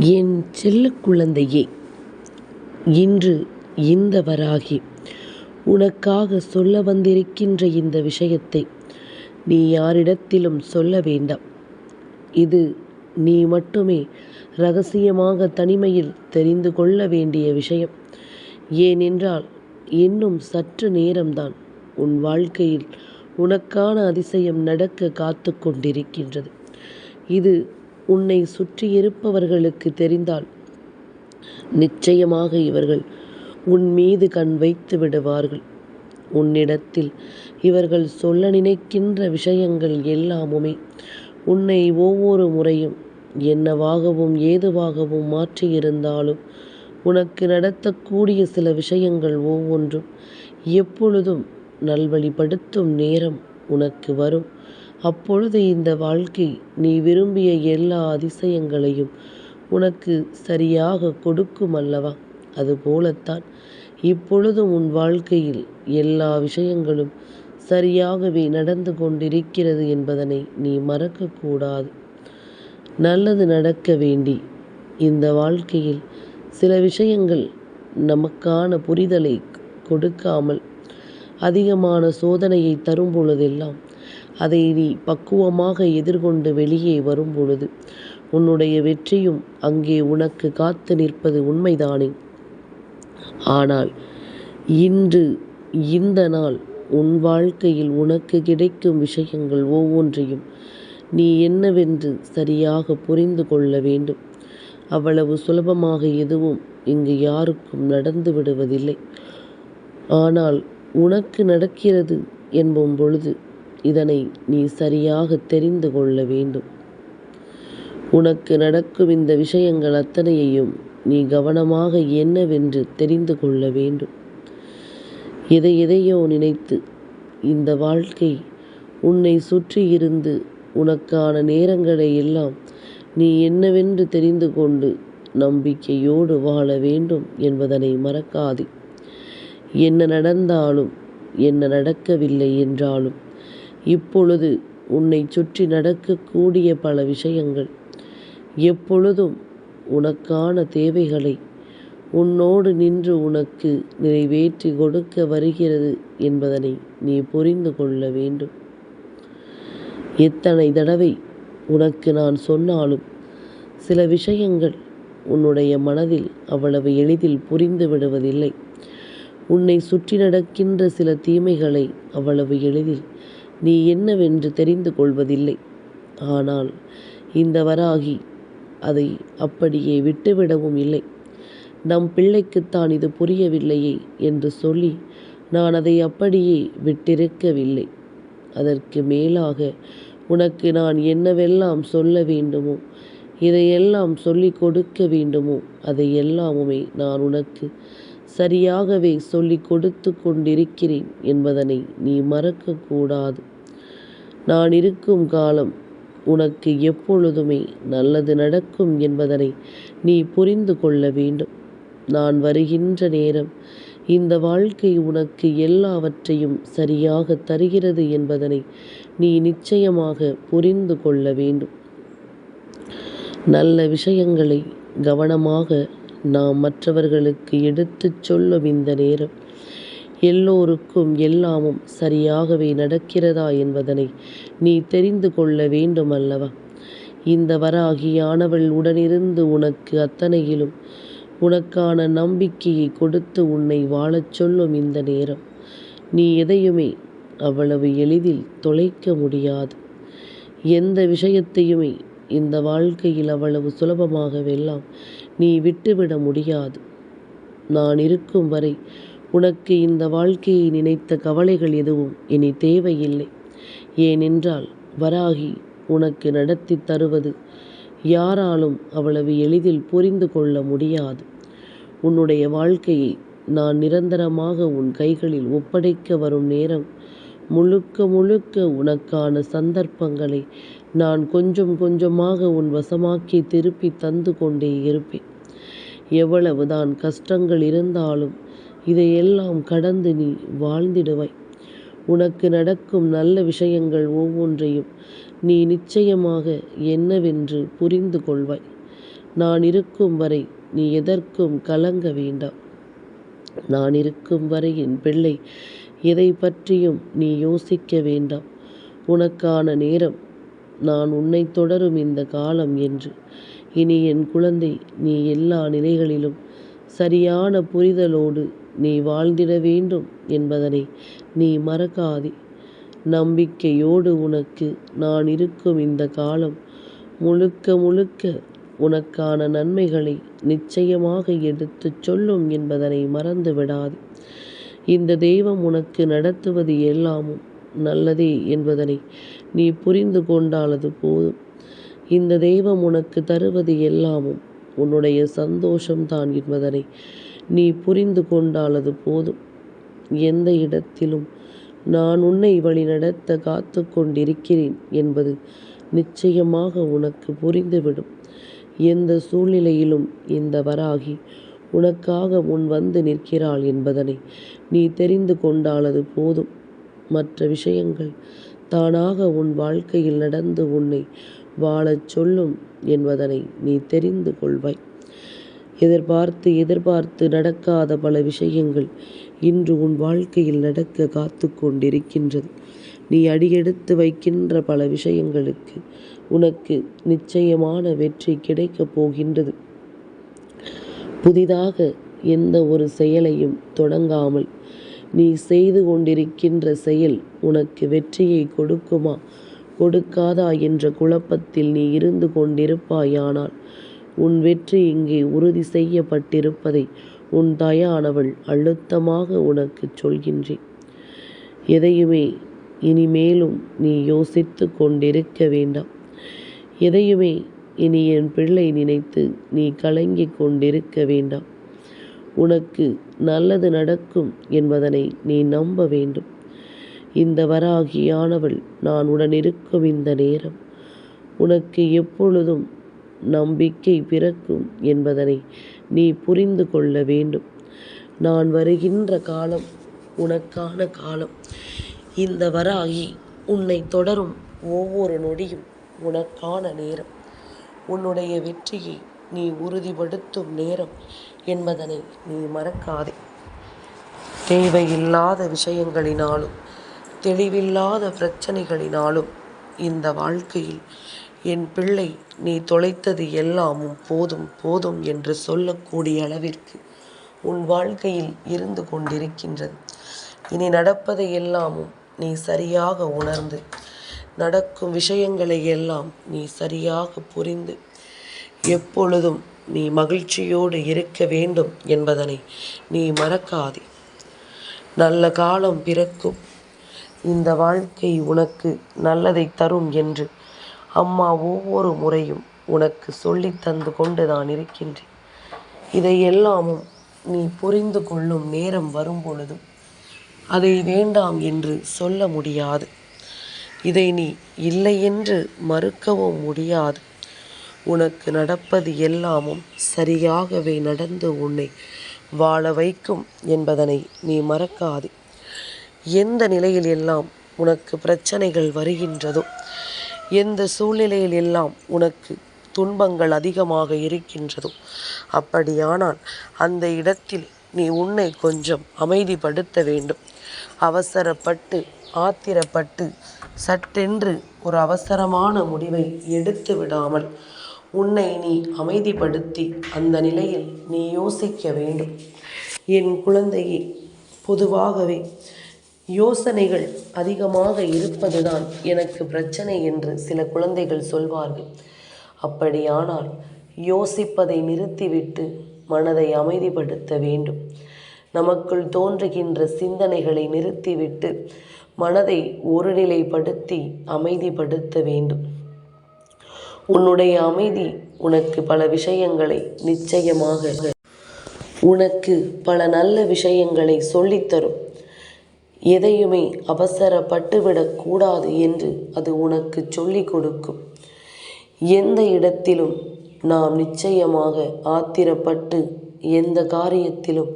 என் செல்ல குழந்தையே இன்று இந்த வராகி உனக்காக சொல்ல வந்திருக்கின்ற இந்த விஷயத்தை நீ யாரிடத்திலும் சொல்ல வேண்டாம். இது நீ மட்டுமே ரகசியமாக தனிமையில் தெரிந்து கொள்ள வேண்டிய விஷயம். ஏனென்றால் இன்னும் சற்று நேரம்தான் உன் வாழ்க்கையில் உனக்கான அதிசயம் நடக்க காத்து கொண்டிருக்கின்றது. இது உன்னை சுற்றியிருப்பவர்களுக்கு தெரிந்தால் நிச்சயமாக இவர்கள் உன் மீது கண் வைத்து விடுவார்கள். உன்னிடத்தில் இவர்கள் சொல்ல நினைக்கின்ற விஷயங்கள் எல்லாமுமே உன்னை ஒவ்வொரு முறையும் என்னவாகவும் ஏதுவாகவும் மாற்றியிருந்தாலும் உனக்கு நடத்தக்கூடிய சில விஷயங்கள் ஒவ்வொன்றும் எப்பொழுதும் நல்வழிப்படுத்தும் நேரம் உனக்கு வரும். அப்பொழுது இந்த வாழ்க்கை நீ விரும்பிய எல்லா அதிசயங்களையும் உனக்கு சரியாக கொடுக்கும் அல்லவா? அதுபோலத்தான் இப்பொழுதும் உன் வாழ்க்கையில் எல்லா விஷயங்களும் சரியாகவே நடந்து கொண்டிருக்கிறது என்பதனை நீ மறக்கக்கூடாது. நல்லது நடக்க வேண்டி. இந்த வாழ்க்கையில் சில விஷயங்கள் நமக்கான புரிதலை கொடுக்காமல் அதிகமான சோதனையை தரும் பொழுதெல்லாம் அதை நீ பக்குவமாக எதிர்கொண்டு வெளியே வரும் பொழுது உன்னுடைய வெற்றியும் அங்கே உனக்கு காத்து நிற்பது உண்மைதானே? ஆனால் இன்று இந்த நாள் உன் வாழ்க்கையில் உனக்கு கிடைக்கும் விஷயங்கள் ஒவ்வொன்றையும் நீ என்னவென்று சரியாக புரிந்து கொள்ள வேண்டும். அவ்வளவு சுலபமாக எதுவும் இங்கு யாருக்கும் நடந்து விடுவதில்லை. ஆனால் உனக்கு நடக்கிறது என்பும் பொழுது இதனை நீ சரியாக தெரிந்து கொள்ள வேண்டும். உனக்கு நடக்கும் இந்த விஷயங்கள் அத்தனையையும் நீ கவனமாக என்னவென்று தெரிந்து கொள்ள வேண்டும். எதை எதையோ நினைத்து இந்த வாழ்க்கை உன்னை சுற்றி இருந்து உனக்கான நேரங்களை எல்லாம் நீ என்னவென்று தெரிந்து கொண்டு நம்பிக்கையோடு வாழ வேண்டும் என்பதனை மறக்காதே. என்ன நடந்தாலும் என்ன நடக்கவில்லை என்றாலும் இப்பொழுது உன்னை சுற்றி நடக்கக்கூடிய பல விஷயங்கள். எப்பொழுதும் உனக்கான தேவைகளை உன்னோடு நின்று உனக்கு நிறைவேற்றி கொடுக்க வருகிறது என்பதனை நீ புரிந்து கொள்ள வேண்டும். எத்தனை தடவை உனக்கு நான் சொன்னாலும் சில விஷயங்கள் உன்னுடைய மனதில் அவ்வளவு எளிதில் புரிந்து விடுவதில்லை. உன்னை சுற்றி நடக்கின்ற சில தீமைகளை அவ்வளவு எளிதில் நீ என்னவென்று தெரிந்து கொள்வதில்லை. ஆனால் இந்த வராகி அதை அப்படியே விட்டுவிடவும் இல்லை. நம் பிள்ளைக்குத்தான் இது புரியவில்லையே என்று சொல்லி நான் அதை அப்படியே விட்டிருக்கவில்லை. அதற்கு மேலாக உனக்கு நான் என்னவெல்லாம் சொல்ல வேண்டுமோ இதையெல்லாம் சொல்லிக் கொடுக்க வேண்டுமோ அதை எல்லாமுமே நான் உனக்கு சரியாகவே சொல்லிக் கொடுத்து கொண்டிருக்கிறேன் என்பதனை நீ மறக்கக்கூடாது. நான் இருக்கும் காலம் உனக்கு எப்பொழுதுமே நல்லது நடக்கும் என்பதனை நீ புரிந்து கொள்ள வேண்டும். நான் வருகின்ற நேரம் இந்த வாழ்க்கை உனக்கு எல்லாவற்றையும் சரியாக தருகிறது என்பதனை நீ நிச்சயமாக புரிந்து கொள்ள வேண்டும். நல்ல விஷயங்களை கவனமாக நாம் மற்றவர்களுக்கு எடுத்துச் சொல்லும் இந்த நேரம். எல்லோருக்கும் எல்லாமும் சரியாகவே நடக்கிறதா என்பதனை நீ தெரிந்து கொள்ள வேண்டும் அல்லவா இந்த வராகியானவள் உடனிருந்து உனக்கு அத்தனையிலும் உனக்கான நம்பிக்கையை கொடுத்து உன்னை வாழச் சொல்லும் இந்த நேரம். நீ எதையுமே அவ்வளவு எளிதில் தொலைக்க முடியாது. எந்த விஷயத்தையுமே இந்த வாழ்க்கையில் அவ்வளவு சுலபமாகவெல்லாம் நீ விட்டுவிட முடியாது. நான் இருக்கும் வரை உனக்கு இந்த வாழ்க்கையை நினைத்த கவலைகள் எதுவும் இனி தேவையில்லை. ஏனென்றால் வராகி உனக்கு நடத்தி தருவது யாராலும் அவ்வளவு எளிதில் புரிந்து கொள்ள முடியாது. உன்னுடைய வாழ்க்கையை நான் நிரந்தரமாக உன் கைகளில் ஒப்படைக்க வரும் நேரம் முழுக்க முழுக்க உனக்கான சந்தர்ப்பங்களை நான் கொஞ்சம் கொஞ்சமாக உன் வசமாக்கி திருப்பி தந்து கொண்டே இருப்பேன். எவ்வளவுதான் கஷ்டங்கள் இருந்தாலும் இதையெல்லாம் கடந்து நீ வாழ்ந்திடுவாய். உனக்கு நடக்கும் நல்ல விஷயங்கள் ஒவ்வொன்றையும் நீ நிச்சயமாக என்னவென்று புரிந்து கொள்வாய். நான் இருக்கும் வரை நீ எதற்கும் கலங்க வேண்டாம். நான் இருக்கும் வரை என் பிள்ளை எதை பற்றியும் நீ யோசிக்க வேண்டாம். உனக்கான நேரம் நான் உன்னை தொடரும் இந்த காலம் என்று. இனி என் குழந்தை நீ எல்லா நிலைகளிலும் சரியான புரிதலோடு நீ வாழ்ந்திட வேண்டும் என்பதனை நீ மறக்காதே. நம்பிக்கையோடு உனக்கு நான் இருக்கும் இந்த காலம் முழுக்க முழுக்க உனக்கான நன்மைகளை நிச்சயமாக எடுத்துச் சொல்லும் என்பதனை மறந்து விடாது. இந்த தெய்வம் உனக்கு நடத்துவது எல்லாமும் நல்லதே என்பதனை நீ புரிந்து கொண்டாலது போதும். இந்த தெய்வம் உனக்கு தருவது எல்லாமும். உன்னுடைய சந்தோஷம்தான் என்பதனை நீ புரிந்து கொண்டாலது போதும். எந்த இடத்திலும் நான் உன்னை வழிநடத்த காத்து கொண்டிருக்கிறேன் என்பது நிச்சயமாக உனக்கு புரிந்துவிடும். எந்த சூழ்நிலையிலும் இந்த வராகி உனக்காக முன் வந்து நிற்கிறாள் என்பதனை நீ தெரிந்து கொண்டாலது போதும். மற்ற விஷயங்கள் தானாக உன் வாழ்க்கையில் நடந்து உன்னை வாழச் சொல்லும் என்பதனை நீ தெரிந்து கொள்வாய். எதிர்பார்த்து எதிர்பார்த்து நடக்காத பல விஷயங்கள் இன்று உன் வாழ்க்கையில் நடக்க காத்து கொண்டிருக்கின்றது. நீ அடியெடுத்து வைக்கின்ற பல விஷயங்களுக்கு உனக்கு நிச்சயமான வெற்றி கிடைக்கப் போகின்றது. புதிதாக எந்த ஒரு செயலையும் தொடங்காமல் நீ செய்து கொண்டிருக்கின்ற செயல் உனக்கு வெற்றியை கொடுக்குமா? கொடுக்காதா என்ற குழப்பத்தில் நீ இருந்து கொண்டிருப்பாயானால் உன் வெற்றி இங்கே உறுதி செய்யப்பட்டிருப்பதை உன் தயானவள் அழுத்தமாக உனக்கு சொல்கின்றேன். எதையுமே இனிமேலும் நீ யோசித்து கொண்டிருக்க வேண்டாம். எதையுமே இனி என் பிள்ளை நினைத்து நீ கலங்கிக் கொண்டிருக்க வேண்டாம். உனக்கு நல்லது நடக்கும் என்பதனை நீ நம்ப வேண்டும். இந்த வராகியானவள் நான் உடனிருக்கும் இந்த நேரம் உனக்கு எப்பொழுதும் நம்பிக்கை பிறக்கும் என்பதனை நீ புரிந்து கொள்ள வேண்டும். நான் வருகின்ற காலம் உனக்கான காலம். இந்த வராகி உன்னை தொடரும் ஒவ்வொரு நொடியும் உனக்கான நேரம். உன்னுடைய வெற்றியை நீ உறுதிப்படுத்தும் நேரம் என்பதனை நீ மறக்காதே. தேவையில்லாத விஷயங்களினாலும் தெளிவில்லாத பிரச்சனைகளினாலும் இந்த வாழ்க்கையில் என் பிள்ளை நீ தொலைத்தது எல்லாமும் போதும் போதும் என்று சொல்லக்கூடிய அளவிற்கு உன் வாழ்க்கையில் இருந்து கொண்டிருக்கின்றது. இனி நடப்பதை எல்லாமும் நீ சரியாக உணர்ந்து நடக்கும் விஷயங்களை எல்லாம் நீ சரியாக புரிந்து எப்பொழுதும் நீ மகிழ்ச்சியோடு இருக்க வேண்டும் என்பதனை நீ மறக்காதே. நல்ல காலம் பிறக்கும். இந்த வாழ்க்கை உனக்கு நல்லதை தரும் என்று அம்மா ஒவ்வொரு முறையும் உனக்கு சொல்லி தந்து கொண்டு நான் இருக்கின்றேன். இதையெல்லாமும் நீ புரிந்து கொள்ளும் நேரம் வரும் பொழுதும் அதை வேண்டாம் என்று சொல்ல முடியாது. இதை நீ இல்லை என்று மறுக்கவும் முடியாது. உனக்கு நடப்பது எல்லாமும் சரியாகவே நடந்து உன்னை வாழ வைக்கும் என்பதனை நீ மறக்காதே. எந்த நிலையில் எல்லாம் உனக்கு பிரச்சனைகள் வருகின்றதோ எந்த சூழ்நிலையில் எல்லாம் உனக்கு துன்பங்கள் அதிகமாக இருக்கின்றதோ அப்படியானால் அந்த இடத்தில் நீ உன்னை கொஞ்சம் அமைதிப்படுத்த வேண்டும். அவசரப்பட்டு ஆத்திரப்பட்டு சட்டென்று ஒரு அவசரமான முடிவை எடுத்து விடாமல் உன்னை நீ அமைதிப்படுத்தி அந்த நிலையில் நீ யோசிக்க வேண்டும். என் குழந்தையை பொதுவாகவே யோசனைகள் அதிகமாக இருப்பதுதான் எனக்கு பிரச்சனை என்று சில குழந்தைகள் சொல்வார்கள். அப்படியானால் யோசிப்பதை நிறுத்திவிட்டு மனதை அமைதிப்படுத்த வேண்டும். நமக்குள் தோன்றுகின்ற சிந்தனைகளை நிறுத்திவிட்டு மனதை ஒருநிலைப்படுத்தி அமைதிப்படுத்த வேண்டும். உன்னுடைய அமைதி உனக்கு பல விஷயங்களை நிச்சயமாக உனக்கு பல நல்ல விஷயங்களை சொல்லித்தரும். எதையுமே அவசரப்பட்டுவிடக்கூடாது என்று அது உனக்கு சொல்லிக் கொடுக்கும். எந்த இடத்திலும் நாம் நிச்சயமாக ஆத்திரப்பட்டு எந்த காரியத்திலும்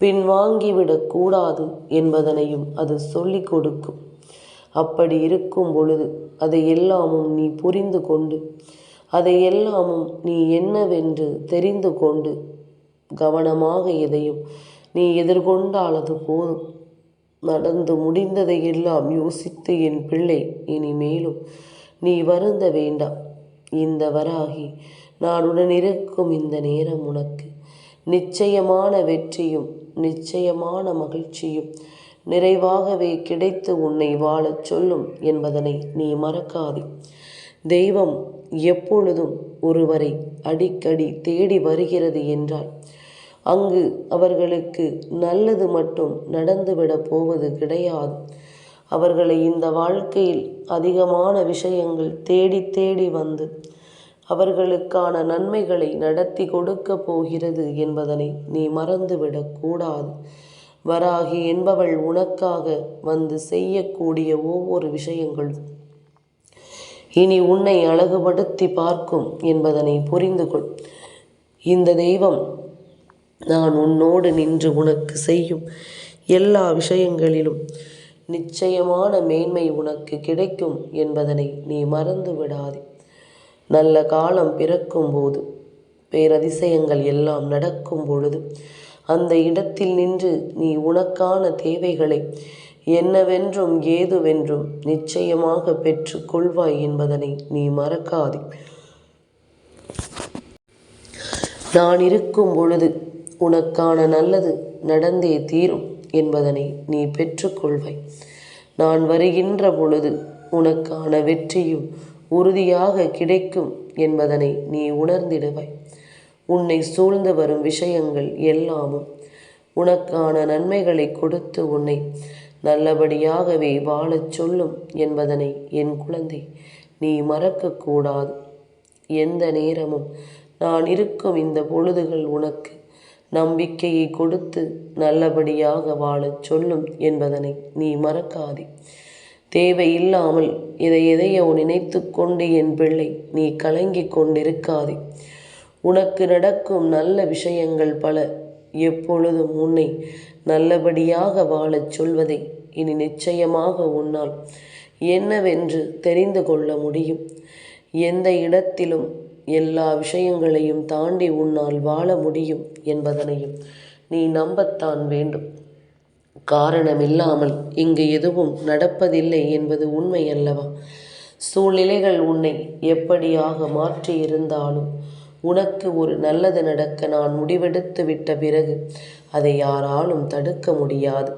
பின்வாங்கிவிடக்கூடாது என்பதனையும் அது சொல்லிக் கொடுக்கும். அப்படி இருக்கும் பொழுது அதை எல்லாமும் நீ புரிந்து கொண்டு அதை எல்லாமும் நீ என்னவென்று தெரிந்து கொண்டு கவனமாக எதையும் நீ எதிர்கொண்டாலது போதும். நடந்து முடிந்ததை எல்லாம் யோசித்து என் பிள்ளை இனிமேலும் நீ வருந்த வேண்டாம். இந்த வராகி நான் உடனிருக்கும் இந்த நேரம் உனக்கு நிச்சயமான வெற்றியும் நிச்சயமான மகிழ்ச்சியும் நிறைவாகவே கிடைத்து உன்னை வாழச் சொல்லும் என்பதனை நீ மறக்காதே. தெய்வம் எப்பொழுதும் ஒருவரை அடிக்கடி தேடி வருகிறது என்றால் அங்கு அவர்களுக்கு நல்லது மட்டும் நடந்துவிடப் போவது கிடையாது. அவர்களை இந்த வாழ்க்கையில் அதிகமான விஷயங்கள் தேடி தேடி வந்து அவர்களுக்கான நன்மைகளை நடத்தி கொடுக்க போகிறது என்பதனை நீ மறந்துவிடக் கூடாது. வராகி என்பவள் உனக்காக வந்து செய்யக்கூடிய ஒவ்வொரு விஷயங்களும். இனி உன்னை அழகுபடுத்தி பார்க்கும் என்பதனை புரிந்து கொள். இந்த தெய்வம் நான் உன்னோடு நின்று உனக்கு செய்யும் எல்லா விஷயங்களிலும் நிச்சயமான மேன்மை உனக்கு கிடைக்கும் என்பதனை நீ மறந்து விடாதே. நல்ல காலம் பிறக்கும் போது பேரதிசயங்கள் எல்லாம் நடக்கும் பொழுது அந்த இடத்தில் நின்று நீ உனக்கான தேவைகளை என்னவென்றும் ஏதுவென்றும் நிச்சயமாக பெற்றுக்கொள்வாய் என்பதனை நீ மறக்காதே. நான் இருக்கும் பொழுது உனக்கான நல்லது நடந்தே தீரும் என்பதனை நீ பெற்றுக்கொள்வாய். நான் வருகின்ற பொழுது உனக்கான வெற்றியும் உறுதியாக கிடைக்கும் என்பதனை நீ உணர்ந்திடுவாய். உன்னை சூழ்ந்து வரும் விஷயங்கள் எல்லாமும். உனக்கான நன்மைகளை கொடுத்து உன்னை நல்லபடியாகவே வாழச் சொல்லும் என்பதனை என் குழந்தை நீ மறக்கக்கூடாது. எந்த நேரமும் நான் இருக்கும் இந்த பொழுதுகள் உனக்கு நம்பிக்கையை கொடுத்து நல்லபடியாக வாழச் சொல்லும் என்பதனை நீ மறக்காதே. தேவையில்லாமல் இதை எதையோ நினைத்து கொண்டு என் பிள்ளை நீ கலங்கி கொண்டிருக்காதே. உனக்கு நடக்கும் நல்ல விஷயங்கள் பல. எப்பொழுதும் உன்னை நல்லபடியாக வாழச் சொல்வதை இனி நிச்சயமாக உன்னால் என்னவென்று தெரிந்து கொள்ள முடியும். எந்த இடத்திலும் எல்லா விஷயங்களையும் தாண்டி உன்னால் வாழ முடியும் என்பதனையும் நீ நம்பத்தான் வேண்டும். காரணமில்லாமல் இங்கு எதுவும் நடப்பதில்லை என்பது உண்மை அல்லவா சூழ்நிலைகள் உன்னை எப்படியாக மாற்றி இருந்தாலும் உனக்கு ஒரு நல்லது நடக்க நான் முடிவெடுத்து விட்ட பிறகு அதை யாராலும் தடுக்க முடியாது.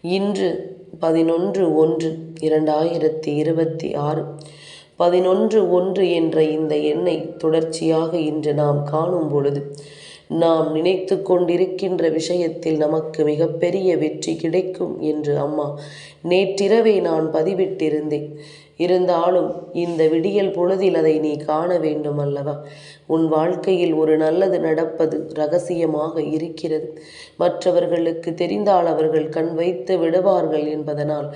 இன்று பதினொன்று ஒன்று இரண்டாயிரத்தி இருபத்தி ஆறு. பதினொன்று ஒன்று என்ற இந்த எண்ணை தொடர்ச்சியாக இன்று நாம் காணும் பொழுது நாம் நினைத்து கொண்டிருக்கின்ற விஷயத்தில் நமக்கு மிகப்பெரிய வெற்றி கிடைக்கும் என்று அம்மா நேற்றிரவே நான் பதிவிட்டிருந்தேன். இருந்தாலும் இந்த விடியல் பொழுதில் அதை நீ காண வேண்டும் அல்லவா உன் வாழ்க்கையில் ஒரு நல்லது நடப்பது ரகசியமாக இருக்கிறது. மற்றவர்களுக்கு தெரிந்தால் அவர்கள் கண் வைத்து விடுவார்கள் என்பதனால்.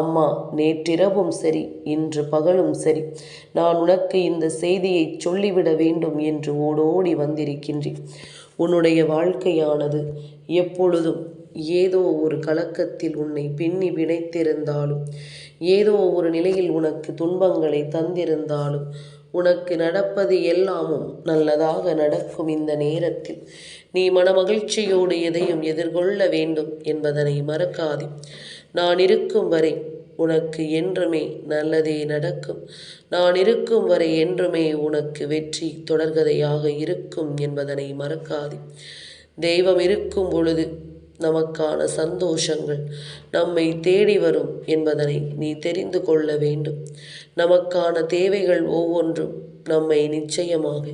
அம்மா நேற்றிரவும் சரி இன்று பகலும் சரி. நான் உனக்கு இந்த செய்தியை சொல்லிவிட வேண்டும் என்று ஓடோடி வந்திருக்கின்றேன். உன்னுடைய வாழ்க்கையானது எப்பொழுதும் ஏதோ ஒரு கலக்கத்தில் உன்னை பின்னி பிணைத்திருந்தாலும் ஏதோ ஒரு நிலையில் உனக்கு துன்பங்களை தந்திருந்தாலும் உனக்கு நடப்பது எல்லாமும் நல்லதாக நடக்கும் இந்த நேரத்தில். நீ மனமகிழ்ச்சியோடு எதையும் எதிர்கொள்ள வேண்டும் என்பதனை மறக்காதே. நான் இருக்கும் வரை உனக்கு என்றுமே நல்லதே நடக்கும். நான் இருக்கும் வரை என்றுமே உனக்கு வெற்றி தொடர்கதையாக இருக்கும் என்பதனை மறக்காதே. தெய்வம் இருக்கும் பொழுது நமக்கான சந்தோஷங்கள் நம்மை தேடி வரும் என்பதனை நீ தெரிந்து கொள்ள வேண்டும். நமக்கான தேவைகள் ஒவ்வொன்றும் நம்மை நிச்சயமாக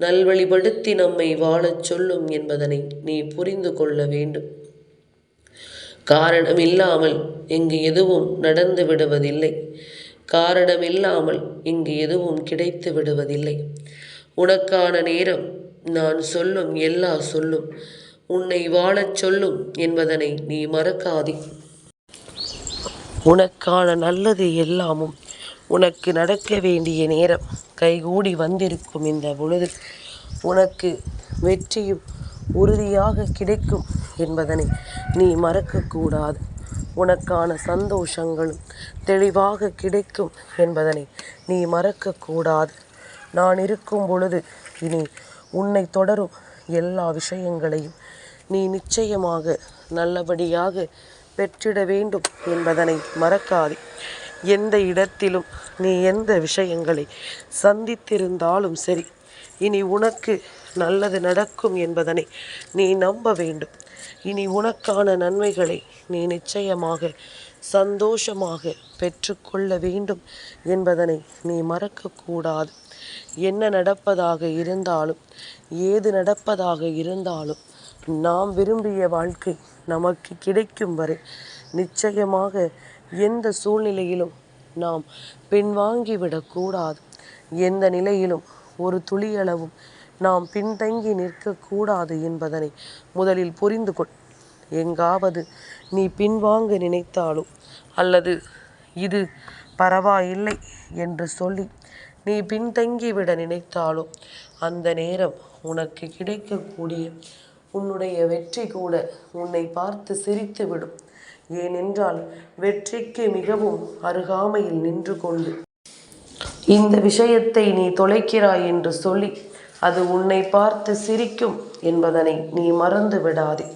நல்வழிப்படுத்தி நம்மை வாழச் சொல்லும் என்பதனை நீ புரிந்து கொள்ள வேண்டும். காரணமில்லாமல் இங்கு எதுவும் நடந்து விடுவதில்லை. காரணமில்லாமல் இங்கு எதுவும் கிடைத்து விடுவதில்லை. உனக்கான நேரம் நான் சொல்லும் எல்லா சொல்லும் உன்னை வாழச் சொல்லும் என்பதனை நீ மறக்காதே. உனக்கான நல்லது எல்லாமும் உனக்கு நடக்க வேண்டிய நேரம் கைகூடி வந்திருக்கும் இந்த பொழுது உனக்கு வெற்றியும் உறுதியாக கிடைக்கும் என்பதனை நீ மறக்கக்கூடாது உனக்கான சந்தோஷங்களும் தெளிவாக கிடைக்கும் என்பதனை நீ மறக்கக்கூடாது நான் இருக்கும் பொழுது இனி உன்னை தொடரும் எல்லா விஷயங்களையும் நீ நிச்சயமாக நல்லபடியாக பெற்றிட வேண்டும் என்பதனை மறக்காதே. எந்த இடத்திலும் நீ எந்த விஷயங்களை சந்தித்திருந்தாலும் சரி இனி உனக்கு நல்லது நடக்கும் என்பதனை நீ நம்ப வேண்டும். இனி உனக்கான நன்மைகளை நீ நிச்சயமாக சந்தோஷமாக பெற்றுக்கொள்ள வேண்டும் என்பதனை நீ மறக்கக்கூடாது. என்ன நடப்பதாக இருந்தாலும் ஏது நடப்பதாக இருந்தாலும் நாம் விரும்பிய வாழ்க்கை நமக்கு கிடைக்கும் வரை நிச்சயமாக எந்த சூழ்நிலையிலும் நாம் பின்வாங்கிவிடக்கூடாது எந்த நிலையிலும் ஒரு துளியளவும் நாம் பின்தங்கி நிற்கக்கூடாது என்பதனை முதலில் புரிந்து கொள். எங்காவது நீ பின்வாங்க நினைத்தாலோ அல்லது இது பரவாயில்லை என்று சொல்லி நீ பின்தங்கிவிட நினைத்தாலோ அந்த நேரம் உனக்கு கிடைக்கக்கூடிய உன்னுடைய வெற்றி கூட உன்னை பார்த்து சிரித்துவிடும். ஏனென்றால் வெற்றிக்கு மிகவும் அருகாமையில் நின்று கொண்டு. இந்த விஷயத்தை நீ தொலைக்கிறாய் என்று சொல்லி அது உன்னை பார்த்து சிரிக்கும் என்பதனை நீ மறந்து விடாதே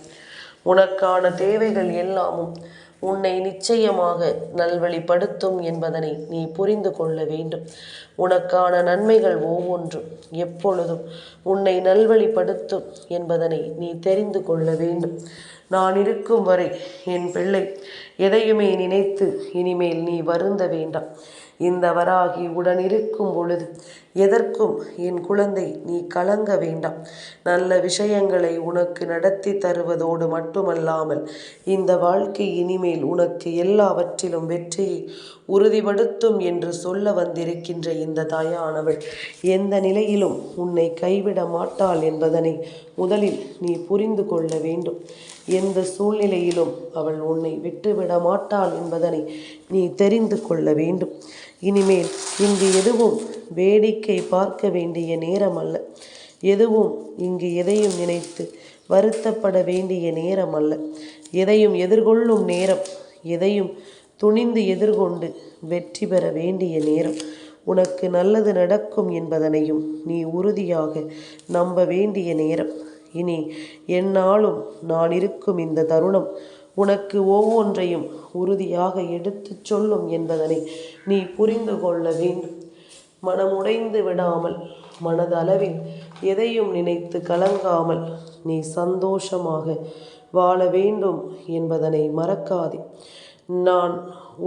உனக்கான தேவைகள் எல்லாமும் உன்னை நிச்சயமாக நல்வழிப்படுத்தும் என்பதனை நீ புரிந்து கொள்ள வேண்டும். உனக்கான நன்மைகள் ஒவ்வொன்றும் எப்பொழுதும் உன்னை நல்வழிப்படுத்தும் என்பதனை நீ தெரிந்து கொள்ள வேண்டும். நான் இருக்கும் வரை என் பிள்ளை எதையுமே நினைத்து இனிமேல் நீ வருந்த வேண்டாம். இந்த வராகி உடன் இருக்கும் பொழுது எதற்கும் என் குழந்தை நீ கலங்க வேண்டாம். நல்ல விஷயங்களை உனக்கு நடத்தி தருவதோடு மட்டுமல்லாமல் இந்த வாழ்க்கை இனிமேல் உனக்கு எல்லாவற்றிலும் வெற்றியை உறுதிப்படுத்தும் என்று சொல்ல வந்திருக்கின்ற இந்த தாயானவள் எந்த நிலையிலும் உன்னை கைவிட மாட்டாள் என்பதனை முதலில் நீ புரிந்து கொள்ள வேண்டும். எந்த சூழ்நிலையிலும் அவள் உன்னை விட்டுவிட மாட்டாள் என்பதனை நீ தெரிந்து கொள்ள வேண்டும். இனிமேல் இங்கு எதுவும் வேடிக்கை பார்க்க வேண்டிய நேரம் அல்ல எதுவும் இங்கு எதையும் நினைத்து வருத்தப்பட வேண்டிய நேரம் அல்ல எதையும் எதிர்கொள்ளும் நேரம் எதையும் துணிந்து எதிர்கொண்டு வெற்றி பெற வேண்டிய நேரம். உனக்கு நல்லது நடக்கும் என்பதனையும் நீ உறுதியாக நம்ப வேண்டிய நேரம். இனி என்னாலும் நான் இருக்கும் இந்த தருணம் உனக்கு ஒவ்வொன்றையும் உறுதியாக எடுத்துச் சொல்லும் என்பதனை நீ புரிந்து கொள்ள வேண்டும். மனமுடைந்து விடாமல் மனதளவில் எதையும் நினைத்து கலங்காமல் நீ சந்தோஷமாக வாழ வேண்டும் என்பதனை மறக்காதே. நான்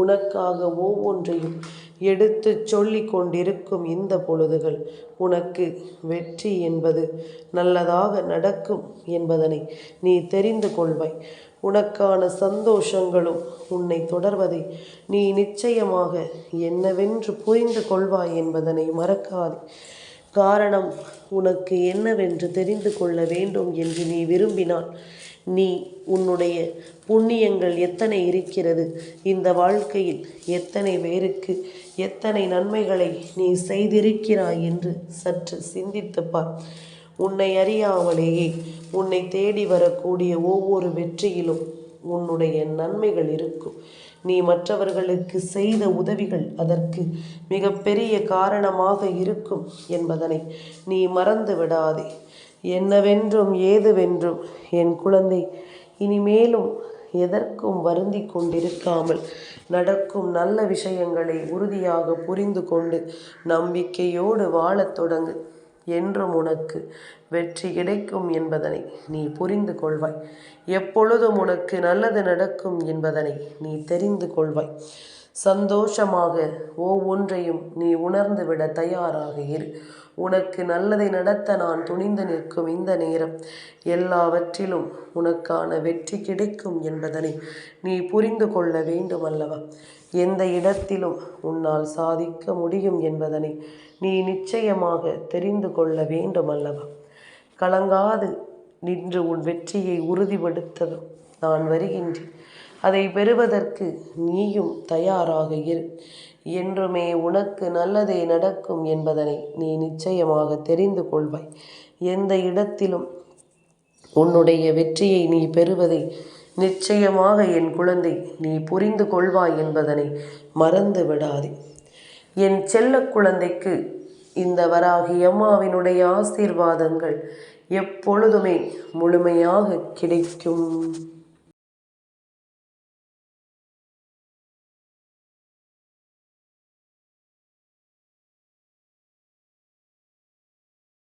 உனக்காக ஒவ்வொன்றையும் எடுத்து சொல்லி கொண்டிருக்கும் இந்த பொழுதுகள் உனக்கு வெற்றி என்பது நல்லதாக நடக்கும் என்பதனை நீ தெரிந்து கொள்வாய். உனக்கான சந்தோஷங்களும் உன்னை தொடர்வதை நீ நிச்சயமாக என்னவென்று புரிந்து கொள்வாய் என்பதனை மறக்காதே. காரணம் உனக்கு என்னவென்று தெரிந்து கொள்ள வேண்டும் என்று நீ விரும்பினால் நீ உன்னுடைய புண்ணியங்கள் எத்தனை இருக்கிறது? இந்த வாழ்க்கையில் எத்தனை பேருக்கு எத்தனை நன்மைகளை நீ செய்திருக்கிறாய் என்று சற்று சிந்தித்துப்பார் உன்னை அறியாமலேயே உன்னை தேடி வரக்கூடிய ஒவ்வொரு வெற்றியிலும் உன்னுடைய நன்மைகள் இருக்கும். நீ மற்றவர்களுக்கு செய்த உதவிகள் அதற்கு மிகப்பெரிய காரணமாக இருக்கும் என்பதனை நீ மறந்து விடாதே என்னவென்றும் ஏதுவென்றும் என் குழந்தை இனிமேலும் எதற்கும் வருந்தி கொண்டிருக்காமல் நடக்கும் நல்ல விஷயங்களை உறுதியாக புரிந்து கொண்டு நம்பிக்கையோடு வாழத் தொடங்கு என்றும் உனக்கு வெற்றி கிடைக்கும் என்பதனை நீ புரிந்து கொள்வாய். எப்பொழுதும் உனக்கு நல்லது நடக்கும் என்பதனை நீ தெரிந்து கொள்வாய். சந்தோஷமாக ஒவ்வொன்றையும் நீ உணர்ந்து விட தயாராக இரு. உனக்கு நல்லதை நடத்த நான் துணிந்து நிற்கும் இந்த நேரம் எல்லாவற்றிலும் உனக்கான வெற்றி கிடைக்கும் என்பதனை நீ புரிந்து கொள்ள வேண்டும் அல்லவா எந்த இடத்திலும் உன்னால் சாதிக்க முடியும் என்பதனை நீ நிச்சயமாக தெரிந்து கொள்ள வேண்டும் அல்லவா கலங்காது நின்று உன் வெற்றியை உறுதிப்படுத்ததும் நான் வருகின்றேன். அதை பெறுவதற்கு நீயும் தயாராக இரு. என்றுமே உனக்கு நல்லதே நடக்கும் என்பதனை நீ நிச்சயமாக தெரிந்து கொள்வாய். எந்த இடத்திலும் உன்னுடைய வெற்றியை நீ பெறுவதை நிச்சயமாக என் குழந்தை நீ புரிந்து கொள்வாய் என்பதனை மறந்து விடாதே. என் செல்ல குழந்தைக்கு இந்த வராகி அம்மாவினுடைய ஆசீர்வாதங்கள் எப்பொழுதுமே முழுமையாக கிடைக்கும்.